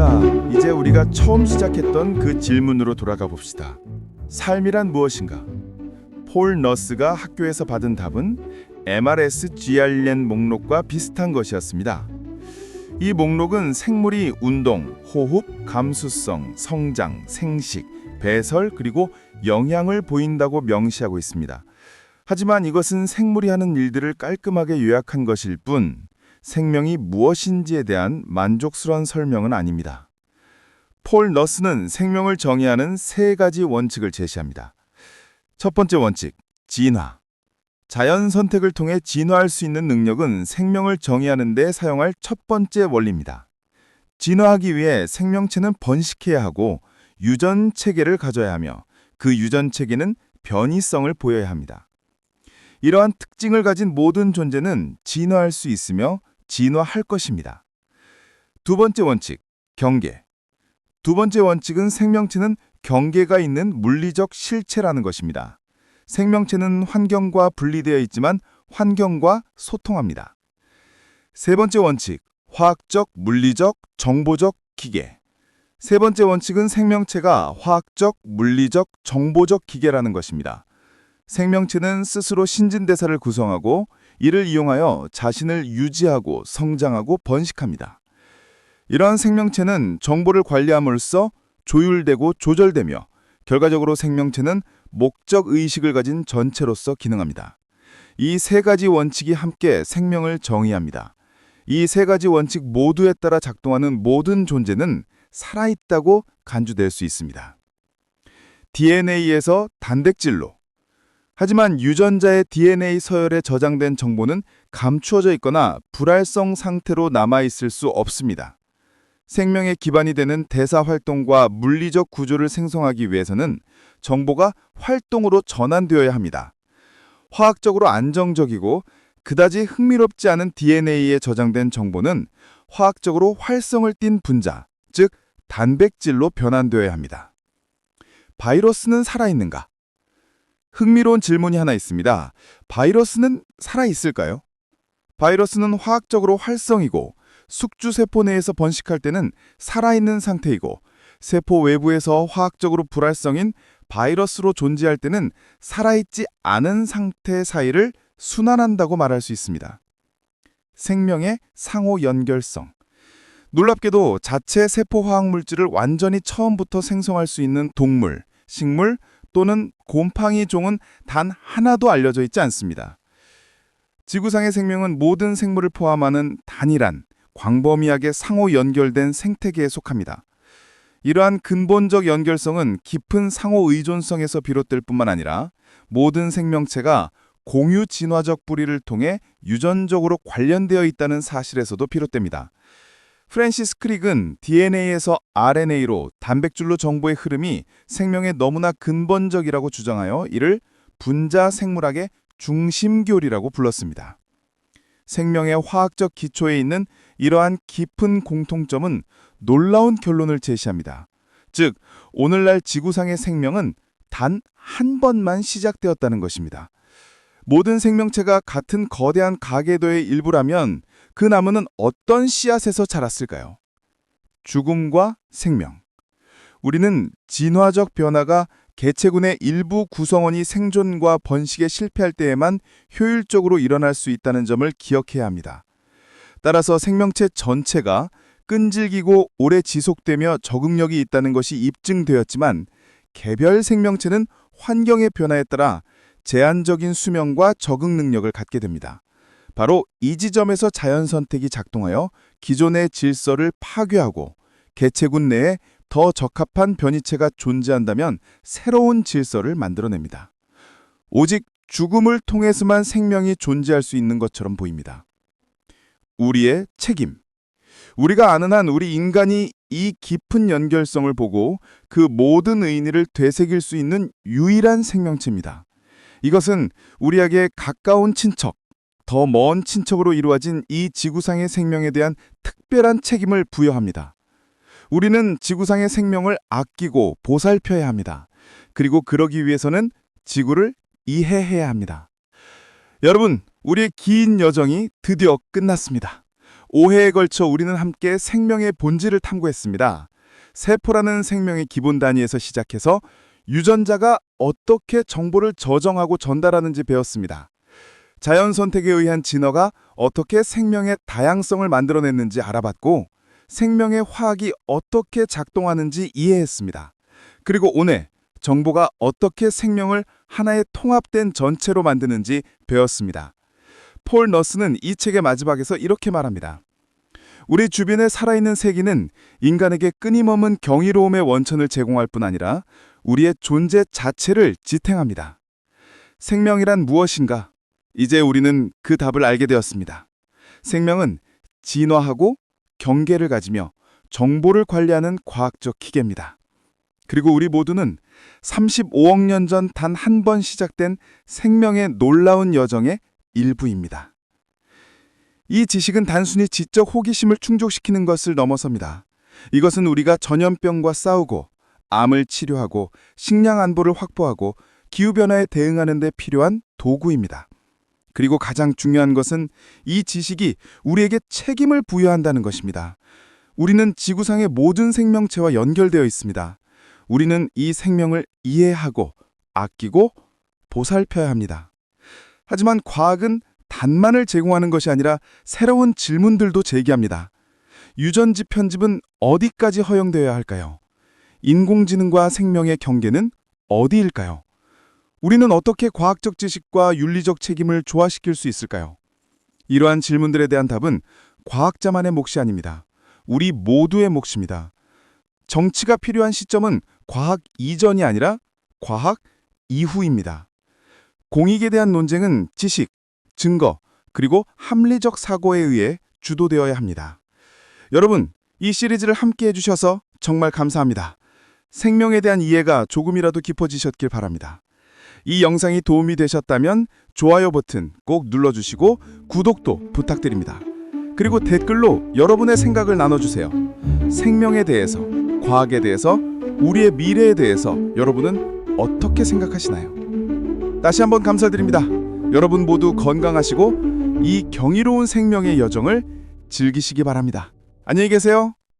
자, 이제 우리가 처음 시작했던 그 질문으로 돌아가 봅시다. 삶이란 무엇인가? 폴 너스가 학교에서 받은 답은 MRS GRN 목록과 비슷한 것이었습니다. 이 목록은 생물이 운동, 호흡, 감수성, 성장, 생식, 배설 그리고 영향을 보인다고 명시하고 있습니다. 하지만 이것은 생물이 하는 일들을 깔끔하게 요약한 것일 뿐 생명이 무엇인지에 대한 만족스러운 설명은 아닙니다. 폴 너스는 생명을 정의하는 세 가지 원칙을 제시합니다. 첫 번째 원칙, 진화. 자연 선택을 통해 진화할 수 있는 능력은 생명을 정의하는 데 사용할 첫 번째 원리입니다. 진화하기 위해 생명체는 번식해야 하고 유전 체계를 가져야 하며 그 유전 체계는 변이성을 보여야 합니다. 이러한 특징을 가진 모든 존재는 진화할 수 있으며 진화할 것입니다. 두 번째 원칙, 경계. 두 번째 원칙은 생명체는 경계가 있는 물리적 실체라는 것입니다. 생명체는 환경과 분리되어 있지만 환경과 소통합니다. 세 번째 원칙, 화학적, 물리적, 정보적 기계. 세 번째 원칙은 생명체가 화학적, 물리적, 정보적 기계라는 것입니다. 생명체는 스스로 신진대사를 구성하고 이를 이용하여 자신을 유지하고 성장하고 번식합니다. 이러한 생명체는 정보를 관리함으로써 조율되고 조절되며 결과적으로 생명체는 목적 의식을 가진 전체로서 기능합니다. 이 세 가지 원칙이 함께 생명을 정의합니다. 이 세 가지 원칙 모두에 따라 작동하는 모든 존재는 살아있다고 간주될 수 있습니다. DNA에서 단백질로 하지만 유전자의 DNA 서열에 저장된 정보는 감추어져 있거나 불활성 상태로 남아있을 수 없습니다. 생명의 기반이 되는 대사 활동과 물리적 구조를 생성하기 위해서는 정보가 활동으로 전환되어야 합니다. 화학적으로 안정적이고 그다지 흥미롭지 않은 DNA에 저장된 정보는 화학적으로 활성을 띤 분자, 즉 단백질로 변환되어야 합니다. 바이러스는 살아있는가? 흥미로운 질문이 하나 있습니다. 바이러스는 살아있을까요? 바이러스는 화학적으로 활성이고 숙주 세포 내에서 번식할 때는 살아있는 상태이고 세포 외부에서 화학적으로 불활성인 바이러스로 존재할 때는 살아있지 않은 상태 사이를 순환한다고 말할 수 있습니다. 생명의 상호 연결성. 놀랍게도 자체 세포 화학 물질을 완전히 처음부터 생성할 수 있는 동물, 식물 또는 곰팡이 종은 단 하나도 알려져 있지 않습니다. 지구상의 생명은 모든 생물을 포함하는 단일한 광범위하게 상호 연결된 생태계에 속합니다. 이러한 근본적 연결성은 깊은 상호 의존성에서 비롯될 뿐만 아니라 모든 생명체가 공유 진화적 뿌리를 통해 유전적으로 관련되어 있다는 사실에서도 비롯됩니다. 프랜시스 크릭은 DNA에서 RNA로 단백질로 정보의 흐름이 생명의 너무나 근본적이라고 주장하여 이를 분자 생물학의 중심교리라고 불렀습니다. 생명의 화학적 기초에 있는 이러한 깊은 공통점은 놀라운 결론을 제시합니다. 즉, 오늘날 지구상의 생명은 단 한 번만 시작되었다는 것입니다. 모든 생명체가 같은 거대한 가계도의 일부라면 그 나무는 어떤 씨앗에서 자랐을까요? 죽음과 생명. 우리는 진화적 변화가 개체군의 일부 구성원이 생존과 번식에 실패할 때에만 효율적으로 일어날 수 있다는 점을 기억해야 합니다. 따라서 생명체 전체가 끈질기고 오래 지속되며 적응력이 있다는 것이 입증되었지만 개별 생명체는 환경의 변화에 따라 제한적인 수명과 적응 능력을 갖게 됩니다. 바로 이 지점에서 자연 선택이 작동하여 기존의 질서를 파괴하고 개체군 내에 더 적합한 변이체가 존재한다면 새로운 질서를 만들어냅니다. 오직 죽음을 통해서만 생명이 존재할 수 있는 것처럼 보입니다. 우리의 책임. 우리가 아는 한 우리 인간이 이 깊은 연결성을 보고 그 모든 의미를 되새길 수 있는 유일한 생명체입니다. 이것은 우리에게 가까운 친척, 더 먼 친척으로 이루어진 이 지구상의 생명에 대한 특별한 책임을 부여합니다. 우리는 지구상의 생명을 아끼고 보살펴야 합니다. 그리고 그러기 위해서는 지구를 이해해야 합니다. 여러분, 우리의 긴 여정이 드디어 끝났습니다. 5회에 걸쳐 우리는 함께 생명의 본질을 탐구했습니다. 세포라는 생명의 기본 단위에서 시작해서 유전자가 어떻게 정보를 저정하고 전달하는지 배웠습니다. 자연 선택에 의한 진화가 어떻게 생명의 다양성을 만들어냈는지 알아봤고 생명의 화학이 어떻게 작동하는지 이해했습니다. 그리고 오늘 정보가 어떻게 생명을 하나의 통합된 전체로 만드는지 배웠습니다. 폴 너스는 이 책의 마지막에서 이렇게 말합니다. 우리 주변에 살아있는 세기는 인간에게 끊임없는 경이로움의 원천을 제공할 뿐 아니라 우리의 존재 자체를 지탱합니다. 생명이란 무엇인가? 이제 우리는 그 답을 알게 되었습니다. 생명은 진화하고 경계를 가지며 정보를 관리하는 과학적 기계입니다. 그리고 우리 모두는 35억 년 전 단 한 번 시작된 생명의 놀라운 여정의 일부입니다. 이 지식은 단순히 지적 호기심을 충족시키는 것을 넘어섭니다. 이것은 우리가 전염병과 싸우고 암을 치료하고 식량 안보를 확보하고 기후변화에 대응하는 데 필요한 도구입니다. 그리고 가장 중요한 것은 이 지식이 우리에게 책임을 부여한다는 것입니다. 우리는 지구상의 모든 생명체와 연결되어 있습니다. 우리는 이 생명을 이해하고 아끼고 보살펴야 합니다. 하지만 과학은 단만을 제공하는 것이 아니라 새로운 질문들도 제기합니다. 유전지 편집은 어디까지 허용되어야 할까요? 인공지능과 생명의 경계는 어디일까요? 우리는 어떻게 과학적 지식과 윤리적 책임을 조화시킬 수 있을까요? 이러한 질문들에 대한 답은 과학자만의 몫이 아닙니다. 우리 모두의 몫입니다. 정치가 필요한 시점은 과학 이전이 아니라 과학 이후입니다. 공익에 대한 논쟁은 지식, 증거, 그리고 합리적 사고에 의해 주도되어야 합니다. 여러분, 이 시리즈를 함께 해주셔서 정말 감사합니다. 생명에 대한 이해가 조금이라도 깊어지셨길 바랍니다. 이 영상이 도움이 되셨다면 좋아요 버튼 꼭 눌러주시고 구독도 부탁드립니다. 그리고 댓글로 여러분의 생각을 나눠주세요. 생명에 대해서, 과학에 대해서, 우리의 미래에 대해서 여러분은 어떻게 생각하시나요? 다시 한번 감사드립니다. 여러분 모두 건강하시고 이 경이로운 생명의 여정을 즐기시기 바랍니다. 안녕히 계세요.